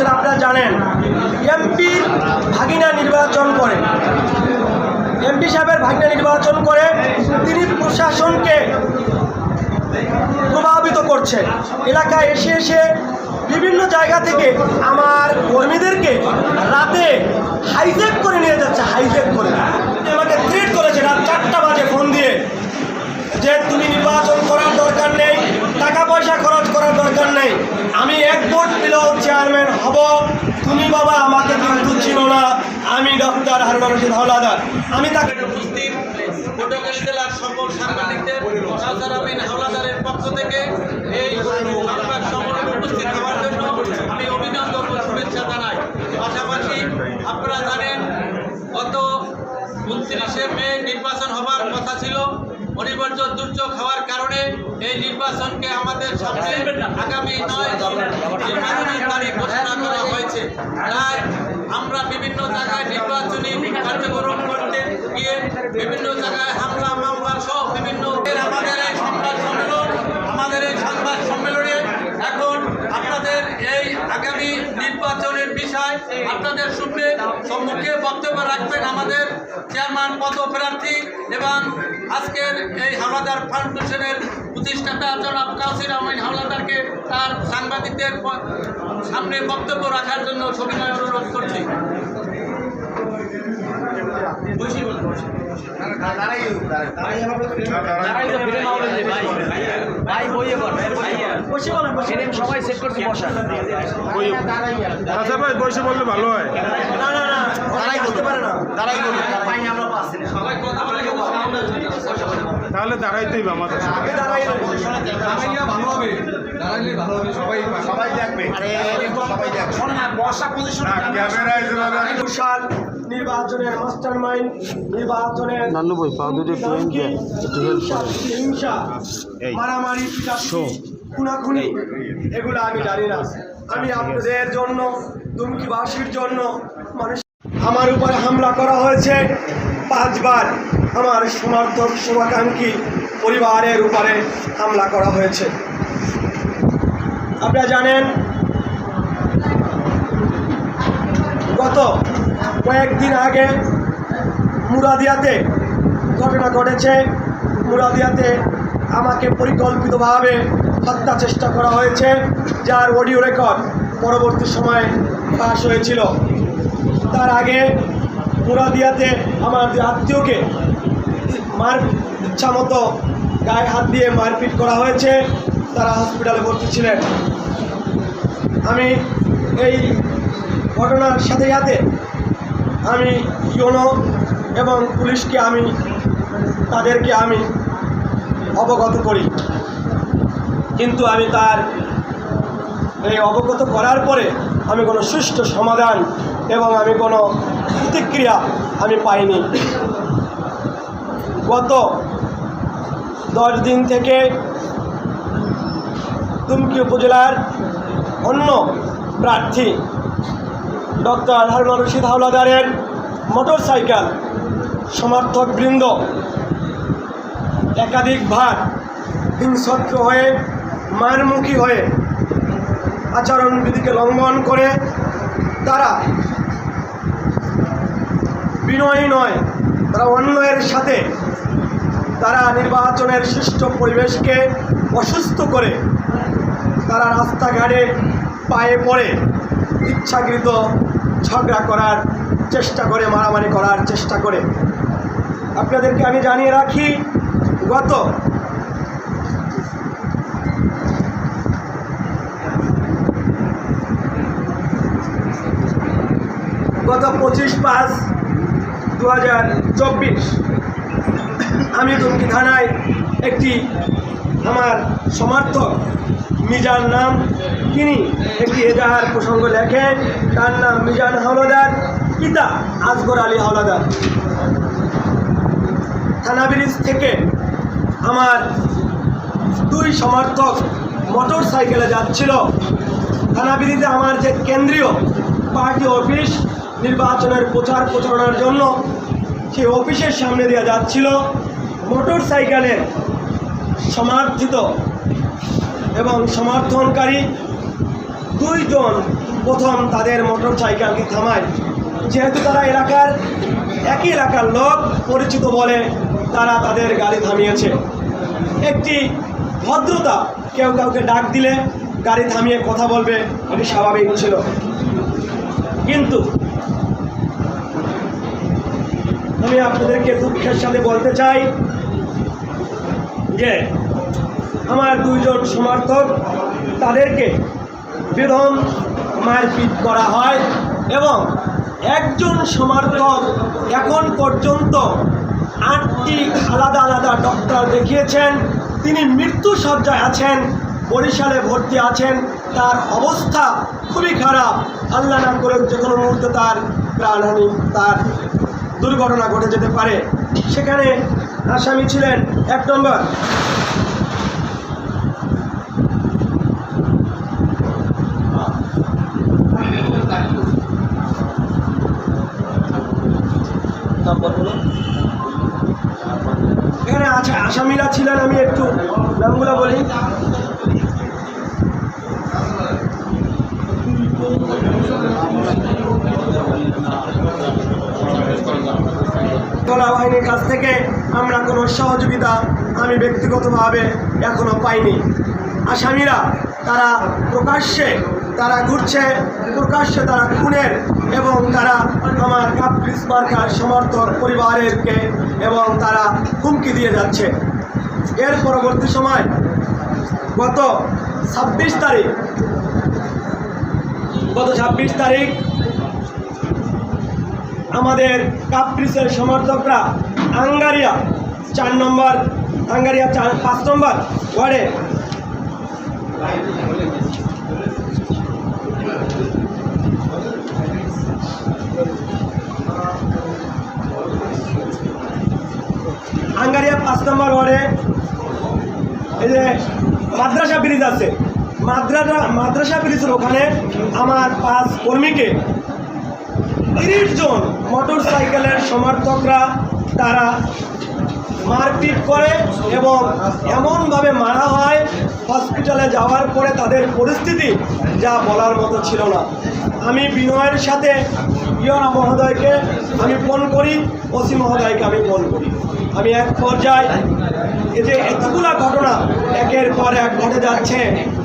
বছর আপনারা জানেন, এমপি ভাগিনা নির্বাচন করে। এমপি সাহেবের ভাগিনা নির্বাচন করে তিনি প্রশাসনকে প্রভাবিত করছে। এলাকায় এসে এসে বিভিন্ন জায়গা থেকে আমার কর্মীদেরকে রাতে হাইজ্যাক করে নিয়ে যাচ্ছে হাইজ্যাক করে। আমাকে থ্রেট করেছে, রাত চারটা বাজে ফোন দিয়ে। যে তুমি নির্বাচন করার দরকার নেই টাকা পয়সা খরচ করার দরকার নেই, আমি এক ভোট পেলেও চেয়ারম্যান হব। তুমি বাবা, আমাকে কিন্তু চিনো না। আমি ডক্টর হারুন রশিদ হাওলাদার। আমি তাকে উপস্থিত জেলার সকল সাংবাদিকদের হাওলাদারের পক্ষ থেকে এই সংবাদ সম্মেলনে উপস্থিত হওয়ার জন্য আমি অভিনন্দন ও শুভেচ্ছা জানাই পাশাপাশি আপনারা জানেন গত উনত্রিশে মে নির্বাচন হবার কথা ছিল দুর্যোগ হওয়ার কারণে এই নির্বাচনকে আমাদের সামনে আগামী নয় নির্বাচনী তারিখ ঘোষণা করা হয়েছে তাই আমরা বিভিন্ন জায়গায় নির্বাচনী কার্যক্রম করতে গিয়ে বিভিন্ন জায়গায় হামলা মামলা সহ বিভিন্ন আমাদের এই সংবাদ সম্মেলন আমাদের এই সংবাদ সম্মেলনে এখন আপনাদের এই আগামী নির্বাচনের বিষয় আপনাদের শুনবে চেয়ারম্যান পদপ্রার্থী এবং আজকের এই হাওলাদার ফাউন্ডেশনের প্রতিষ্ঠাতা জনাব কাউসির আহমেদ হাওলাদারকে তার সাংবাদিকদের সামনে বক্তব্য রাখার জন্য সবিনয় অনুরোধ করছি। আচ্ছা ভাই বসে বললে ভালো হয় তাহলে দাঁড়াইতেই হবে আমাদের আমি দাঁড়াই রইবো। ক্যামেরায় নির্বাচনের মাস্টার মাইন্ড নির্বাচনের নান্নবই পা দুটো হিংসা, হিংসা মারামারি খুনাখুনি এগুলো আমি জানি না। আমি আপনাদের জন্য দুমকিবাসীর জন্য মানুষ আমার উপরে হামলা করা হয়েছে পাঁচবার। আমার সমর্থক শুভাকাঙ্ক্ষী পরিবারের উপরে হামলা করা হয়েছে। আপনারা জানেন গত কয়েকদিন আগে মুরাদিয়াতে ঘটনা ঘটেছে। মুরাদিয়াতে আমাকে পরিকল্পিতভাবে হত্যা চেষ্টা করা হয়েছে, যার অডিও রেকর্ড পরবর্তী সময়ে ফাঁস হয়েছিল। তার আগে মুরাদিয়াতে আমার আত্মীয়কে মার ইচ্ছা মতো গায়ে হাত দিয়ে মারপিট করা হয়েছে, তারা হসপিটালে ভর্তি ছিলেন। আমি এই ঘটনার সাথে সাথে আমি ইউনো এবং পুলিশকে আমি, তাদেরকে আমি অবগত করি। কিন্তু আমি তার এই অবগত করার পরে আমি কোনো সুষ্ঠু সমাধান এবং আমি কোনো প্রতিক্রিয়া আমি পাইনি। গত দশ দিন থেকে তুমকি উপজেলার অন্য প্রার্থী ডক্টর হারুন রশিদ হাওলাদারের মোটর সাইকেল সমর্থক বৃন্দ। একাধিকবার হিংসত্র হয়ে, মারমুখী হয়ে আচরণবিধিকে লঙ্ঘন করে তারা বিনয়ী নয়, তারা অন্যায়ের সাথে তারা নির্বাচনের সুষ্ঠু পরিবেশকে অসুস্থ করে তারা রাস্তাঘাটে পায়ে পড়ে ইচ্ছাকৃত ঝগড়া করার চেষ্টা করে, মারামারি করার চেষ্টা করে। আপনাদেরকে আমি জানিয়ে রাখি, গত গত পঁচিশ পাঁচ দু আমি দুমকি থানায় একটি আমার সমর্থক মিজান নাম তিনি একটি এজাহার প্রসঙ্গ লেখেন, তার নাম মিজান হাওলাদার, পিতা আসগর আলী হাওলাদার। থানা ব্রিজ থেকে আমার দুই সমর্থক মোটর সাইকেলে যাচ্ছিল। থানা ব্রিজে আমার যে কেন্দ্রীয় পার্টি অফিস নির্বাচনের প্রচার প্রচারণার জন্য সেই অফিসের সামনে দিয়ে যাচ্ছিল। মোটর সাইকেলের সমর্থিত এবং সমর্থনকারী দুইজন প্রথম তাদের মোটর সাইকেলকে থামায়। যেহেতু তারা এলাকার একই এলাকার লোক, পরিচিত বলে তারা তাদের গাড়ি থামিয়েছে। একটি ভদ্রতা কেউ কাউকে ডাক দিলে গাড়ি থামিয়ে কথা বলবে এটি স্বাভাবিক ছিল। কিন্তু আমি আপনাদেরকে দুঃখের সাথে বলতে চাই যে আমার দুইজন সমর্থক তাদেরকে বেদম মারপিট করা হয় এবং একজন সমর্থক এখন পর্যন্ত আটটি আলাদা আলাদা ডক্টর দেখিয়েছেন। তিনি মৃত্যু সজ্জায় আছেন, বরিশালে ভর্তি আছেন। তার অবস্থা খুবই খারাপ। আল্লাহ না করে যে কোনো মুহূর্তে তার প্রাণহানি তার দুর্ঘটনা ঘটে যেতে পারে। সেখানে আসামি ছিলেন এক নম্বর এখানে আছে আসামিরা ছিলেন, আমি একটু নামগুলো বলি। তোলা বাহিনীর কাছ থেকে আমরা কোনো সহযোগিতা আমি ব্যক্তিগতভাবে এখনও পাইনি। আসামিরা তারা প্রকাশ্যে তারা ঘুরছে প্রকাশ্যে তারা খুনের এবং তারা আমার কাপ্রিস মার্কার সমর্থক পরিবারেরকে এবং তারা হুমকি দিয়ে যাচ্ছে। এর পরবর্তী সময় গত ছাব্বিশ তারিখ, গত ছাব্বিশ তারিখ আমাদের কাপ্রিসের সমর্থকরা আঙ্গারিয়া চার নম্বর, আঙ্গারিয়া চার, পাঁচ নম্বর ওয়ার্ডে আঙ্গারিয়া পাঁচ নম্বর ওয়ার্ডে এই যে মাদ্রাসা ব্রিজ আছে। মাদ্রাসা মাদ্রাসা ব্রিজের ওখানে আমার পাঁচ কর্মীকে তিরিশ জন মোটর সাইকেলের সমর্থকরা তারা মারপিট করে এবং এমনভাবে মারা হয় হসপিটালে যাওয়ার পরে তাদের পরিস্থিতি যা বলার মতো ছিল না। আমি বিনয়ের সাথে ইয়না মহোদয়কে আমি ফোন করি, ওসি মহোদয়কে আমি ফোন করি। আমি এক পর্যায়ে এই যে এতগুলা ঘটনা একের পর এক ঘটে যাচ্ছে,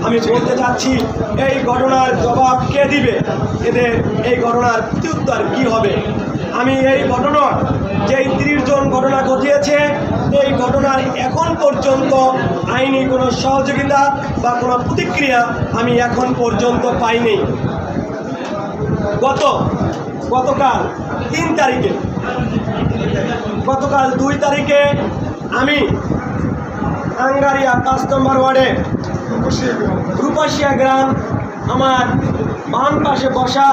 আমি বলতে চাচ্ছি, এই ঘটনার জবাব কে দিবে? এদের এই ঘটনার প্রত্যুত্তর কি হবে? আমি এই ঘটনার যেই তিরিশ জন ঘটনা ঘটিয়েছে, এই ঘটনার এখন পর্যন্ত আইনি কোনো সহযোগিতা বা কোনো প্রতিক্রিয়া আমি এখন পর্যন্ত পাইনি। গত, গতকাল তিন তারিখে, গতকাল দুই তারিখে আমি আঙ্গারিয়া পাঁচ নম্বর ওয়ার্ডে রূপাশিয়া গ্রাম আমার বাম পাশে বসা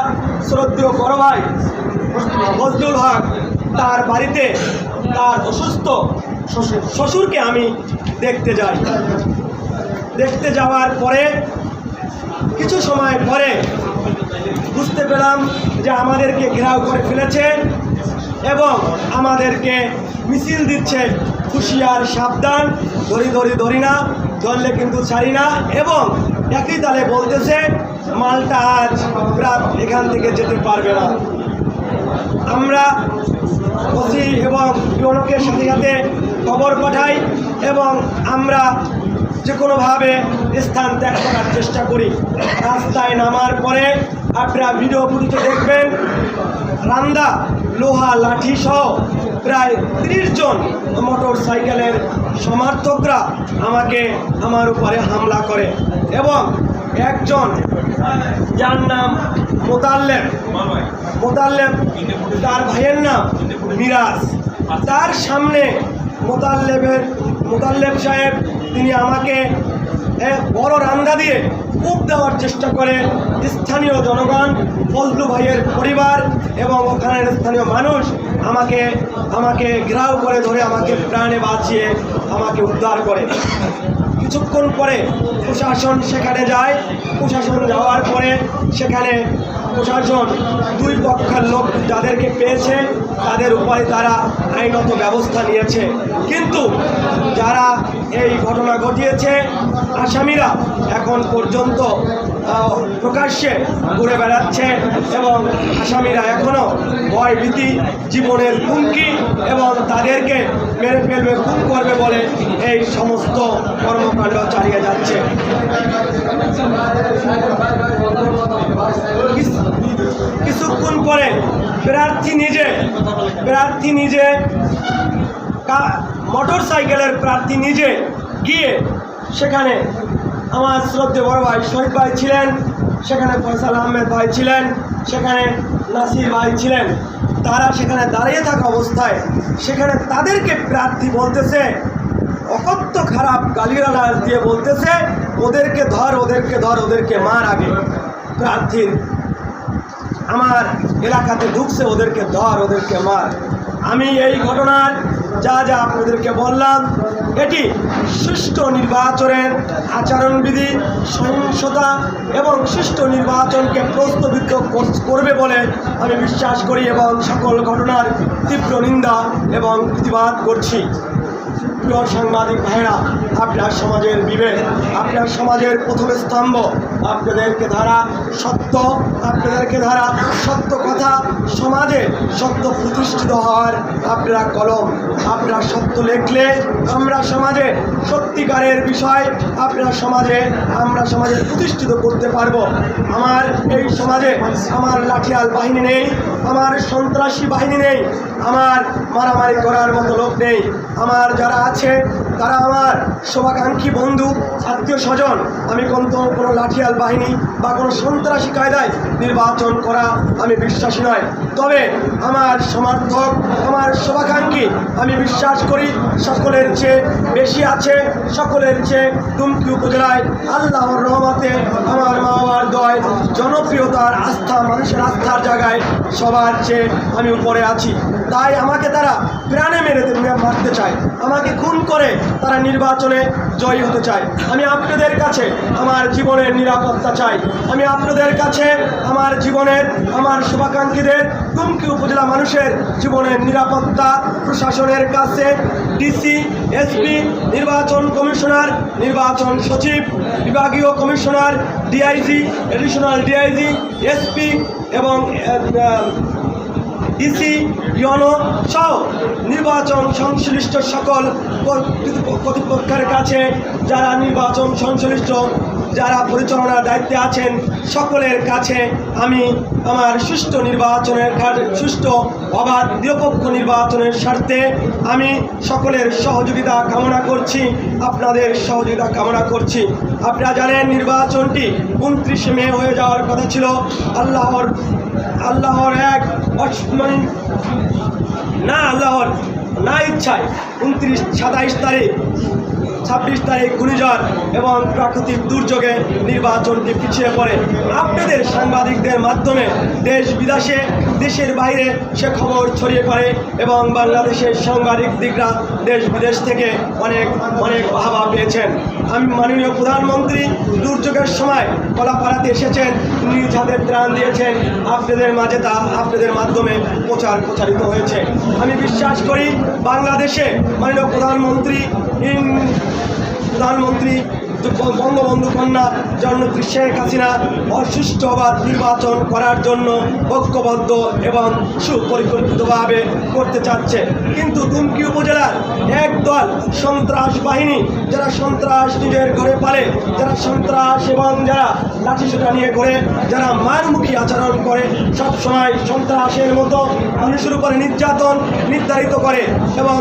শ্রদ্ধেয় বড় ভাই ফজলুল হক তার বাড়িতে তার অসুস্থ শ্বশুর, শ্বশুরকে আমি দেখতে যাই। দেখতে যাওয়ার পরে কিছু সময় পরে বুঝতে পেলাম যে আমাদেরকে ঘেরাও করে ফেলেছে এবং আমাদেরকে মিছিল দিচ্ছে। হুঁশিয়ার, সাবধান, ধরি ধরি ধরি না, ধরলে কিন্তু ছাড়ি না এবং একই তালে বলতেছে, মালটা আজ রাত এখান থেকে যেতে পারবে না। আমরা ওসি এবং ইউনোকের সাথে সাথে খবর পাঠাই এবং আমরা যে কোনোভাবে স্থান ত্যাগ করার চেষ্টা করি। রাস্তায় নামার পরে আপনারা ভিডিও ফুটেজে দেখবেন, রান্দা, লোহা, লাঠি সহ প্রায় ত্রিশ জন মোটর সাইকেলের সমর্থকরা আমাকে আমার উপরে হামলা করে এবং একজন, যার নাম মোতাল্লেব মোতাল্লেব তার ভাইয়ের নাম মিরাজ। তার সামনে মোতাল্লেবের মোতাল্লেব সাহেব, তিনি আমাকে বড় রান্দা দিয়ে কূপ দেওয়ার চেষ্টা করে। স্থানীয় জনগণ, ফজলু ভাইয়ের পরিবার এবং ওখানের স্থানীয় মানুষ আমাকে আমাকে ঘেরাও করে ধরে আমাকে প্রাণে বাঁচিয়ে আমাকে উদ্ধার করে। কিছুক্ষণ পরে প্রশাসন সেখানে যায়। প্রশাসন যাওয়ার পরে সেখানে প্রশাসন দুই পক্ষের লোক যাদেরকে পেয়েছে, তাদের উপরে তারা আইনত ব্যবস্থা নিয়েছে। কিন্তু যারা এই ঘটনা ঘটিয়েছে, আসামিরা এখন পর্যন্ত প্রকাশ্যে ঘুরে বেড়াচ্ছে এবং আসামিরা এখনও ভয় ভীতি জীবনের হুমকি এবং তাদেরকে মেরে ফেলবে, খুন করবে বলে এই সমস্ত কর্মকাণ্ড চালিয়ে যাচ্ছে। কিছুক্ষণ পরে প্রার্থী নিজে প্রার্থী নিজে মোটর সাইকেলের প্রার্থী নিজে গিয়ে সেখানে আমার শ্রদ্ধে বড় ভাই শহীদ ভাই ছিলেন, সেখানে ফয়সাল আহমেদ ভাই ছিলেন, সেখানে নাসির ভাই ছিলেন। তারা সেখানে দাঁড়িয়ে থাকা অবস্থায় সেখানে তাদেরকে প্রার্থী বলতেছে, অকথ্য খারাপ গালিগালাজ দিয়ে বলতেছে, ওদেরকে ধর ওদেরকে ধর, ওদেরকে মার আগে। প্রার্থীর আমার এলাকাতে ঢুকছে, ওদেরকে ধর, ওদেরকে মার। আমি এই ঘটনার যা যা আপনাদেরকে বললাম, এটি সুষ্ঠু নির্বাচনের আচরণবিধি, সহিংসতা এবং সুষ্ঠু নির্বাচনকে প্রস্তাবিত কর- করবে বলে আমি বিশ্বাস করি এবং সকল ঘটনার তীব্র নিন্দা এবং প্রতিবাদ করছি। প্রিয় সাংবাদিক ভাইরা, আপনার সমাজের বিবেক, আপনার সমাজের প্রথম স্তম্ভ আপনাদেরকে ধারা সত্য, আপনাদেরকে ধারা সত্য কথা সমাজে সত্য প্রতিষ্ঠিত হওয়ার আপনারা কলম, আপনারা সত্য লেখলে আমরা সমাজে সত্যিকারের বিষয় আপনার সমাজে, আমরা সমাজে প্রতিষ্ঠিত করতে পারব। আমার এই সমাজে আমার লাঠিয়াল বাহিনী নেই, আমার সন্ত্রাসী বাহিনী নেই, আমার মারামারি করার মতো লোক নেই। আমার যারা আছে তারা আমার শোভাকাঙ্ক্ষী বন্ধু, আত্মীয় স্বজন। আমি কিন্তু কোনো লাঠিয়াল বাহিনী বা কোনো সন্ত্রাসী কায়দায় নির্বাচন করা আমি বিশ্বাসী নয়। তবে আমার সমর্থক, আমার শোভাকাঙ্ক্ষী, আমি বিশ্বাস করি সকলের চেয়ে বেশি আছে, সকলের চেয়ে টুমকি উপজেলায় আল্লাহর রহমতে আমার মা বাবার দয় জনপ্রিয়তার আস্থা, মানুষের আস্থার জায়গায় সবার চেয়ে আমি উপরে আছি। তাই আমাকে তারা প্রাণে মেরে মারতে চায়। আমাকে খুন করে তারা নির্বাচনে জয়ী হতে চায়। আমি আপনাদের কাছে আমার জীবনের নিরাপত্তা চাই। আমি আপনাদের কাছে আমার জীবনের, আমার শুভাকাঙ্ক্ষীদের টুমকি উপজেলা মানুষের জীবনের নিরাপত্তা, প্রশাসনের কাছে ডিসি, এসপি, নির্বাচন কমিশনার, নির্বাচন সচিব, বিভাগীয় commissioner, DIG, additional DIG, SP এবং ডিসি ইউনো সহ নির্বাচন সংশ্লিষ্ট সকল কর্তৃপ- কর্তৃপক্ষের কাছে যারা নির্বাচন সংশ্লিষ্ট, যারা পরিচালনার দায়িত্বে আছেন, সকলের কাছে আমি আমার সুষ্ঠু নির্বাচনের সুষ্ঠু অবাধ নিরপেক্ষ নির্বাচনের স্বার্থে আমি সকলের সহযোগিতা কামনা করছি, আপনাদের সহযোগিতা কামনা করছি। আপনারা জানেন নির্বাচনটি উনত্রিশে মে হয়ে যাওয়ার কথা ছিল। আল্লাহর আল্লাহর এক অসীম না আল্লাহর, না ইচ্ছায়। উনত্রিশ, সাতাইশ তারিখ, ছাব্বিশ তারিখ ঘূর্ণিঝড় এবং প্রাকৃতিক দুর্যোগে নির্বাচনটি পিছিয়ে পড়ে। আপনাদের সাংবাদিকদের মাধ্যমে দেশ বিদেশে, দেশের বাইরে সে খবর ছড়িয়ে পড়ে এবং বাংলাদেশের সাংবাদিক দিকরা দেশ বিদেশ থেকে অনেক অনেক ভাবা পেয়েছেন। আমি মাননীয় প্রধানমন্ত্রী, দুর্যোগের সময় কলাপাড়াতে এসেছেন নিজ হাতে ত্রাণ দিয়েছেন, আপনাদের মাঝে তা আপনাদের মাধ্যমে প্রচার প্রচারিত হয়েছে। আমি বিশ্বাস করি, বাংলাদেশে মাননীয় প্রধানমন্ত্রী প্রধানমন্ত্রী বঙ্গবন্ধু কন্যা জননেত্রী শেখ হাসিনা অসুস্থবাদ নির্বাচন করার জন্য ঐক্যবদ্ধ এবং সুপরিকল্পিতভাবে করতে চাচ্ছে। কিন্তু দুমকি উপজেলার একদল সন্ত্রাস বাহিনী, যারা সন্ত্রাস নিজের ঘরে পালে, যারা সন্ত্রাস এবং যারা লাঠিসোটা নিয়ে ঘরে যারা মারমুখী আচরণ করে, সব সময় সন্ত্রাসের মতো মানুষের উপরে নির্যাতন নির্ধারিত করে এবং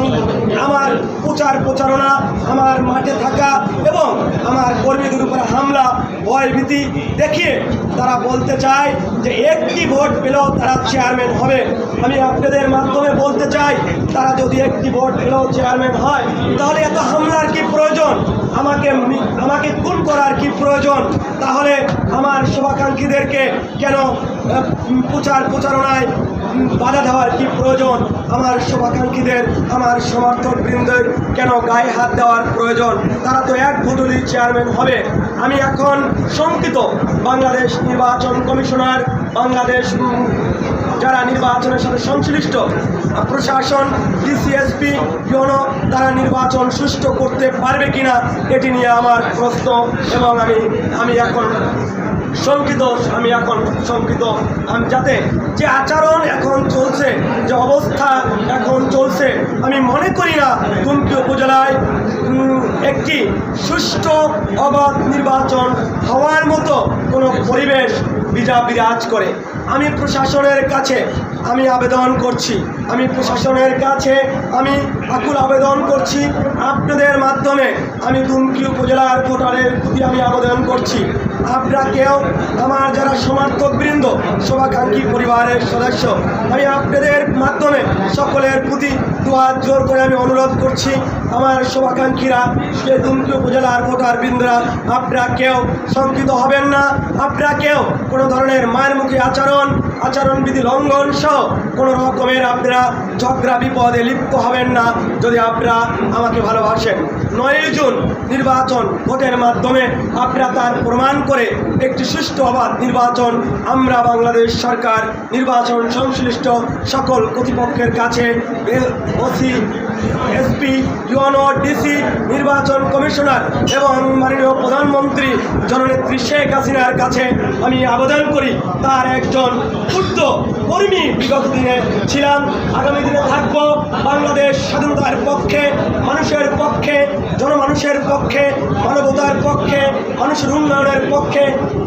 আমার প্রচার প্রচারণা, আমার মাঠে থাকা এবং আমার কর্মীদের উপরে হামলা ভয় ভীতি দেখিয়ে তারা বলতে চায় যে একটি ভোট পেলেও তারা চেয়ারম্যান হবে। আমি আপনাদের মাধ্যমে বলতে চাই, তারা যদি একটি ভোট পেলেও চেয়ারম্যান হয়, তাহলে এত হামলার কি প্রয়োজন? আমাকে আমাকে খুন করার কি প্রয়োজন? তাহলে আমার শুভাকাঙ্ক্ষীদেরকে কেন প্রচার প্রচারণায় বাধা দেওয়ার কি প্রয়োজন? আমার শুভাকাঙ্ক্ষীদের, আমার সমর্থক বৃন্দের কেন গায়ে হাত দেওয়ার প্রয়োজন? তারা তো এক ভোটলি চেয়ারম্যান হবে। আমি এখন শঙ্কিত। বাংলাদেশ নির্বাচন কমিশনার, বাংলাদেশ যারা নির্বাচনের সাথে সংশ্লিষ্ট প্রশাসন ডিসিএসপি ইউনো তারা নির্বাচন সুষ্ঠু করতে পারবে কিনা, এটি নিয়ে আমার প্রশ্ন এবং আমি আমি এখন শঙ্কিত, আমি এখন শঙ্কিত। আমি যাতে যে আচরণ এখন চলছে, যে অবস্থা এখন চলছে, আমি মনে করি না দুমকি উপজেলায় একটি সুষ্ঠু অবাধ নির্বাচন হওয়ার মতো কোনো পরিবেশ বিজা বিরাজ করে। আমি প্রশাসনের কাছে আমি আবেদন করছি। আমি প্রশাসনের কাছে আমি আকুল আবেদন করছি। আপনাদের মাধ্যমে আমি দুমকি উপজেলার ভোটারের প্রতি আমি আবেদন করছি। আপনারা কেউ আমার যারা সমর্থকবৃন্দ শোভাকাঙ্ক্ষী পরিবারের সদস্য, আমি আপনাদের মাধ্যমে সকলের প্রতি দুহাত জোর করে আমি অনুরোধ করছি, আমার শোভাকাঙ্ক্ষীরা সে দুমকি উপজেলার ভোটার বৃন্দরা, আপনারা কেউ শঙ্কিত হবেন না, আপনারা কেউ কোনো ধরনের মায়ের মুখে আচরণ, আচরণবিধি লঙ্ঘন সহ কোনো রকমের আপনারা ঝগড়া বিপদে লিপ্ত হবেন না, যদি আপনারা আমাকে ভালোবাসেন। নয় জুন নির্বাচন ভোটের মাধ্যমে আপনারা তার প্রমাণ করে একটি সুষ্ঠু অবাধ নির্বাচন আমরা বাংলাদেশ সরকার নির্বাচন সংশ্লিষ্ট সকল কর্তৃপক্ষের কাছে ওসি এসপি, ইউএনও, ডিসি, নির্বাচন কমিশনার এবং মাননীয় প্রধানমন্ত্রী জননেত্রী শেখ হাসিনার কাছে আমি আবেদন করি, তার একজন ক্ষুদ্র কর্মী বিগত দিনে ছিলাম। আগামী দিনে থাকব বাংলাদেশ স্বাধীনতার পক্ষে, মানুষের পক্ষে, জনমানুষের পক্ষে, মানবতার পক্ষে, মানুষের উন্নয়নের পক্ষে,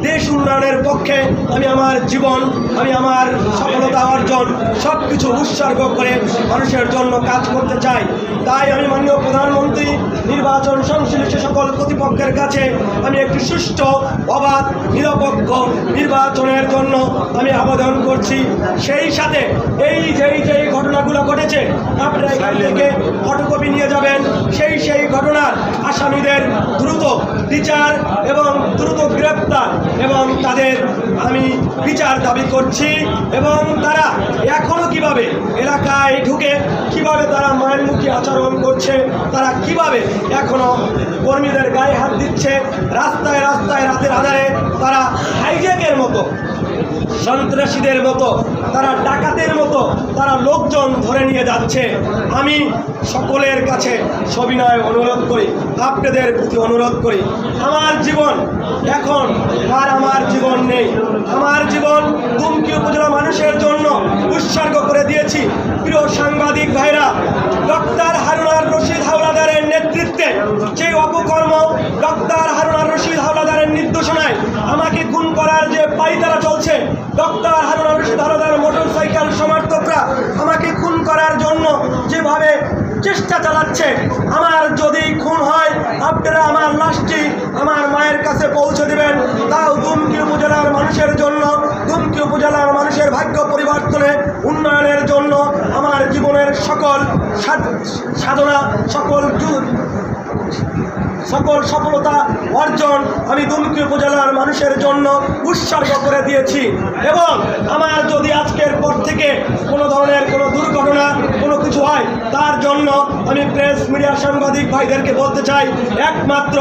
দেশ উন্নয়নের পক্ষে আমি আমার জীবন, আমি আমার সফলতা অর্জন সব কিছু উৎসর্গ করে মানুষের জন্য কাজ করতে চাই। তাই আমি মাননীয় প্রধানমন্ত্রী নির্বাচন সংশ্লিষ্ট সকল কর্তৃপক্ষের কাছে আমি একটি সুষ্ঠু অবাধ নিরপেক্ষ নির্বাচনের জন্য আমি আবেদন করছি। সেই সাথে এই যেই যেই ঘটনাগুলো ঘটেছে আপনারা এখান থেকে ফটোকপি নিয়ে যাবেন। সেই সেই ঘটনার আসামিদের দ্রুত বিচার এবং দ্রুত এবং তাদের আমি বিচার দাবি করছি এবং তারা এখনও কীভাবে এলাকায় ঢুকে, কীভাবে তারা মায়ের মুখী আচরণ করছে, তারা কীভাবে এখনও কর্মীদের গায়ে হাত দিচ্ছে, রাস্তায় রাস্তায় রাতের আধারে তারা হাইজ্যাকের মতো সন্ত্রাসীদের মতো, তারা ডাকাতের মতো, তারা লোকজন ধরে নিয়ে যাচ্ছে। আমি সকলের কাছে সবিনয় অনুরোধ করি, আপনাদের প্রতি অনুরোধ করি। আমার জীবন এখন আর আমার জীবন নেই। আমার জীবন দুমকি উপজেলা মানুষের জন্য উৎসর্গ করে দিয়েছি। প্রিয় সাংবাদিক ভাইরা, ডক্টর হারুনার রশিদ হাওলাদারের নেতৃত্বে যে অপকর্ম ডক্টর হারুনার রশিদ হাওলাদারের নির্দেশনায় আমাকে খুন করার যে পাইতারা চলছে doctor Harunar Rashid motor cycle সমর্থকরা আমাকে খুন করার জন্য যেভাবে চেষ্টা চালাচ্ছে, আমার যদি খুন হয়, আপনারা আমার লাশটি আমার মায়ের কাছে পৌঁছে দিবেন। তাও দুমকি উপজেলার মানুষের জন্য, দুমকি উপজেলার মানুষের ভাগ্য পরিবর্তনে, উন্নয়নের জন্য আমার জীবনের সকল সাধ- সাধনা, সকল সকল সফলতা অর্জন আমি দুমকি উপজেলার মানুষের জন্য উৎসর্গ করে দিয়েছি এবং আমার যদি আজকের পর থেকে কোনো ধরনের কোনো দুর্ঘটনা কোনো কিছু হয় তার জন্য আমি প্রেস মিডিয়া সাংবাদিক ভাইদেরকে বলতে চাই, একমাত্র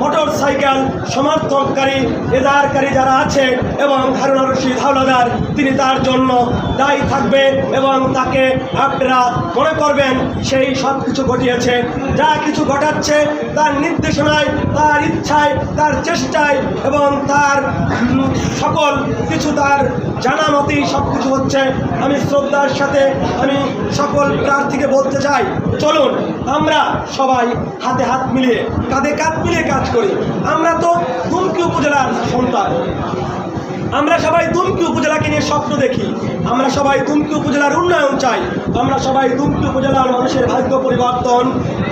মোটর সাইকেল সমর্থনকারী, এদারকারী যারা আছে এবং হারুন রশিদ হাওলাদার, তিনি তার জন্য দায়ী থাকবে এবং তাকে আপনারা মনে করবেন সেই সব কিছু ঘটিয়েছে। যা কিছু ঘটাচ্ছে তার নির্দেশনায়, তার ইচ্ছায়, তার চেষ্টায় এবং তার সকল কিছু তার জানা মতেই সব কিছু হচ্ছে। আমি শ্রদ্ধার সাথে আমি সকল প্রার্থীকে বলতে চাই। চলুন, আমরা সবাই হাতে হাত মিলিয়ে, কাঁধে কাঁধ মিলিয়ে কাজ করি। আমরা তো দুমকি উপজেলার সন্তান। আমরা সবাই দুমকি উপজেলাকে নিয়ে স্বপ্ন দেখি। আমরা সবাই দুমকি উপজেলার উন্নয়ন চাই। আমরা সবাই দুমকি উপজেলার মানুষের ভাগ্য পরিবর্তন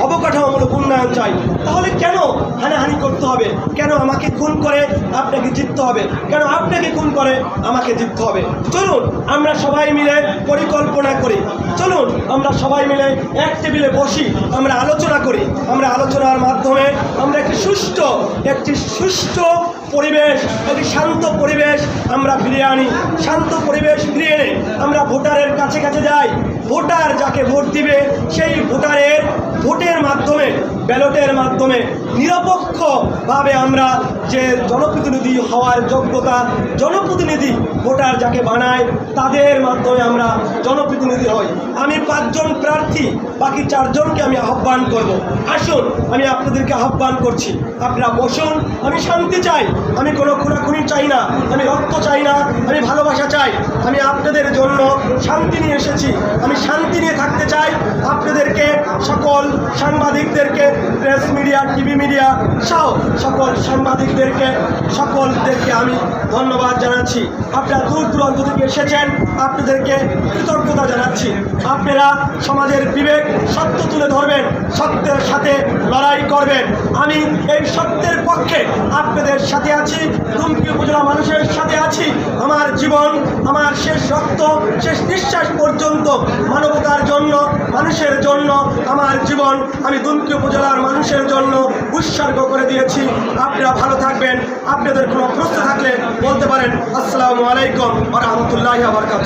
অবকাঠামোমূলক উন্নয়ন চাই। তাহলে কেন হানাহানি করতে হবে? কেন আমাকে খুন করে আপনাকে জিততে হবে? কেন আপনাকে খুন করে আমাকে জিততে হবে? চলুন, আমরা সবাই মিলে পরিকল্পনা করি। চলুন, আমরা সবাই মিলে এক টেবিলে বসি, আমরা আলোচনা করি। আমরা আলোচনার মাধ্যমে আমরা একটি সুষ্ঠু একটি সুষ্ঠু পরিবেশ একটি শান্ত পরিবেশ আমরা ফিরিয়ে আনি, শান্ত পরিবেশ ফিরিয়ে এনে আমরা ভোটারের কাছে কাছে যাই, ভোটার যাকে ভোট দিবে, সেই ভোটারের ভোটের মাধ্যমে ব্যালটের মাধ্যমে নিরপেক্ষভাবে আমরা যে জনপ্রতিনিধি হওয়ার যোগ্যতা, জনপ্রতিনিধি ভোটার যাকে বানায়, তাদের মাধ্যমে আমরা জনপ্রতিনিধি হই। আমি পাঁচজন প্রার্থী, বাকি চারজনকে আমি আহ্বান করব। আসুন, আমি আপনাদেরকে আহ্বান করছি। আপনারা বসুন, আমি শান্তি চাই। আমি কোনো খুনাখুনি চাই না। আমি রক্ত চাই না। আমি ভালোবাসা চাই। আমি আপনাদের জন্য শান্তি নিয়ে এসেছি। আমি শান্তি নিয়ে থাকতে চাই। আপনাদেরকে, সকল সাংবাদিকদেরকে প্রেস মিডিয়া, টিভি মিডিয়া সহ সকল সাংবাদিকদেরকে, সকলদেরকে আমি ধন্যবাদ জানাচ্ছি। আপনারা দূর দূরান্ত থেকে এসেছেন, আপনাদেরকে কৃতজ্ঞতা জানাচ্ছি। আপনারা সমাজের বিবেক, সত্য তুলে ধরবেন, সত্যের সাথে লড়াই করবেন। আমি এই সত্যের পক্ষে আপনাদের সাথে আছি, দুমকি উপজেলা মানুষের সাথে আছি। আমার জীবন, আমার শেষ রক্ত, শেষ নিঃশ্বাস পর্যন্ত মানবতার জন্য, মানুষের জন্য আমার জীবন আমি দুমকি উপজেলার মানুষের জন্য উৎসর্গ করে দিয়েছি। আপনারা ভালো থাকবেন। আপনাদের কোনো প্রশ্ন থাকলে বলতে পারেন। আসসালামু আলাইকুম রহমতুল্লাহ আবরকাত